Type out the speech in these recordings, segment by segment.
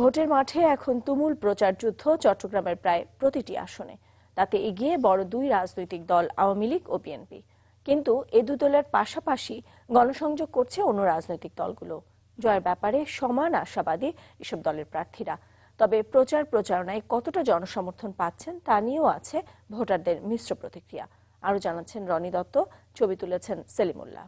ভোটের মাঠে এখন তুমুল প্রচার যুদ্ধ চট্টগ্রামের প্রায় প্রতিটি আসনে। তাতে এগিয়ে বড় দুই রাজনৈতিক দল, আওয়ামী লীগ ও বিএনপি। কিন্তু এ দু দলের পাশাপাশি গণসংযোগ করছে অন্য রাজনৈতিক দলগুলো। জয়ের ব্যাপারে সমান আশাবাদী এসব দলের প্রার্থীরা। তবে প্রচার প্রচারণায় কতটা জনসমর্থন পাচ্ছেন তা নিয়েও আছে ভোটারদের মিশ্র প্রতিক্রিয়া। আরও জানাচ্ছেন রনি দত্ত, ছবি তুলেছেন সেলিমুল্লাহ।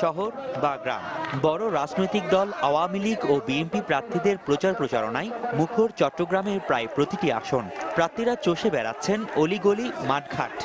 শহর বা গ্রাম। বড় রাজনৈতিক দল আওয়ামী লীগ ও বিএনপি প্রার্থীদের প্রচার প্রচারণায় মুখর চট্টগ্রামের প্রায় প্রতিটি আসন। প্রার্থীরা চষে বেড়াচ্ছেন অলিগলি, মাঠঘাট।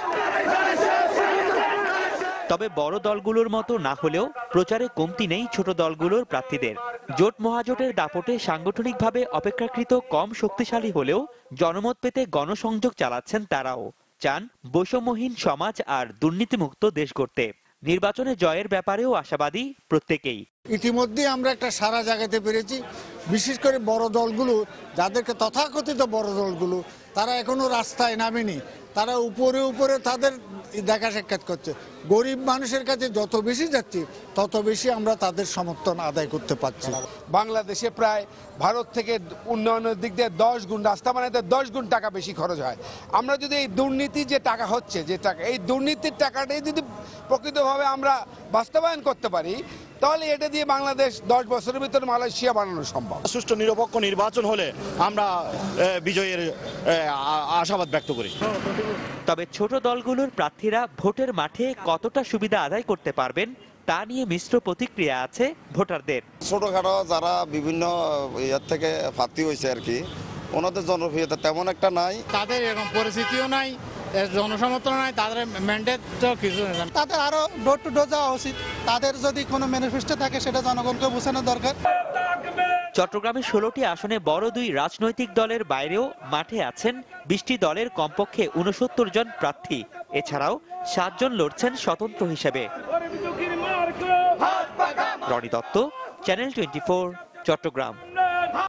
তবে বড় দলগুলোর মতো না হলেও প্রচারে কমতি নেই ছোট দলগুলোর প্রার্থীদের। জোট মহাজোটের দাপটে সাংগঠনিকভাবে অপেক্ষাকৃত কম শক্তিশালী হলেও জনমত পেতে গণসংযোগ চালাচ্ছেন তারাও। চান বৈষম্যহীন সমাজ আর দুর্নীতিমুক্ত দেশ গড়তে। নির্বাচনে জয়ের ব্যাপারেও আশাবাদী প্রত্যেকেই। ইতিমধ্যে আমরা একটা সারা জাগাতে পেরেছি। বিশেষ করে বড় দলগুলো, যাদেরকে তথাকথিত বড় দলগুলো, তারা এখনও রাস্তায় নামেনি। তারা উপরে উপরে তাদের দেখা সাক্ষাৎ করছে। গরিব মানুষের কাছে যত বেশি যাচ্ছি, তত বেশি আমরা তাদের সমর্থন আদায় করতে পারছি। বাংলাদেশে প্রায় ভারত থেকে উন্নয়নের দিক দিয়ে দশ গুণ রাস্তা বানাতে দশ গুণ টাকা বেশি খরচ হয়। আমরা যদি এই দুর্নীতি যে টাকা হচ্ছে, যে টাকা এই দুর্নীতির টাকাটাই যদি প্রকৃতভাবে আমরা বাস্তবায়ন করতে পারি তাহলে এটা দিয়ে বাংলাদেশ দশ বছরের ভিতরে মালয়েশিয়া বানানো সম্ভব। সুষ্ঠু নিরপেক্ষ নির্বাচন হলে আমরা বিজয়ের আশাবাদ ব্যক্ত করি। তবে ছোট দলগুলোর প্রার্থীরা ভোটের মাঠে কতটা সুবিধা আদায় করতে পারবেন তা নিয়ে মিশ্র প্রতিক্রিয়া আছে ভোটারদের। ছোটখাটো যারা বিভিন্ন ইয়ার থেকে ফাতি হয়েছে আর কি ওনাদের জনপ্রিয়তা তেমন একটা নাই। তাদের এরকম পরিস্থিতিও নাই। জনসমর্থন নাই তাদের ম্যান্ডেট কিছু নেই। তাদের আরও ডোর টু ডোর যাওয়া উচিত। তাদের যদি কোনো ম্যানিফেস্টো থাকে সেটা জনগণকে বোঝানো দরকার। চট্টগ্রামের ষোলোটি আসনে বড় দুই রাজনৈতিক দলের বাইরেও মাঠে আছেন বিশটি দলের কমপক্ষে উনসত্তর জন প্রার্থী। এছাড়াও সাতজন লড়ছেন স্বতন্ত্র হিসেবে। Roni Dutta channel twenty Chattogram.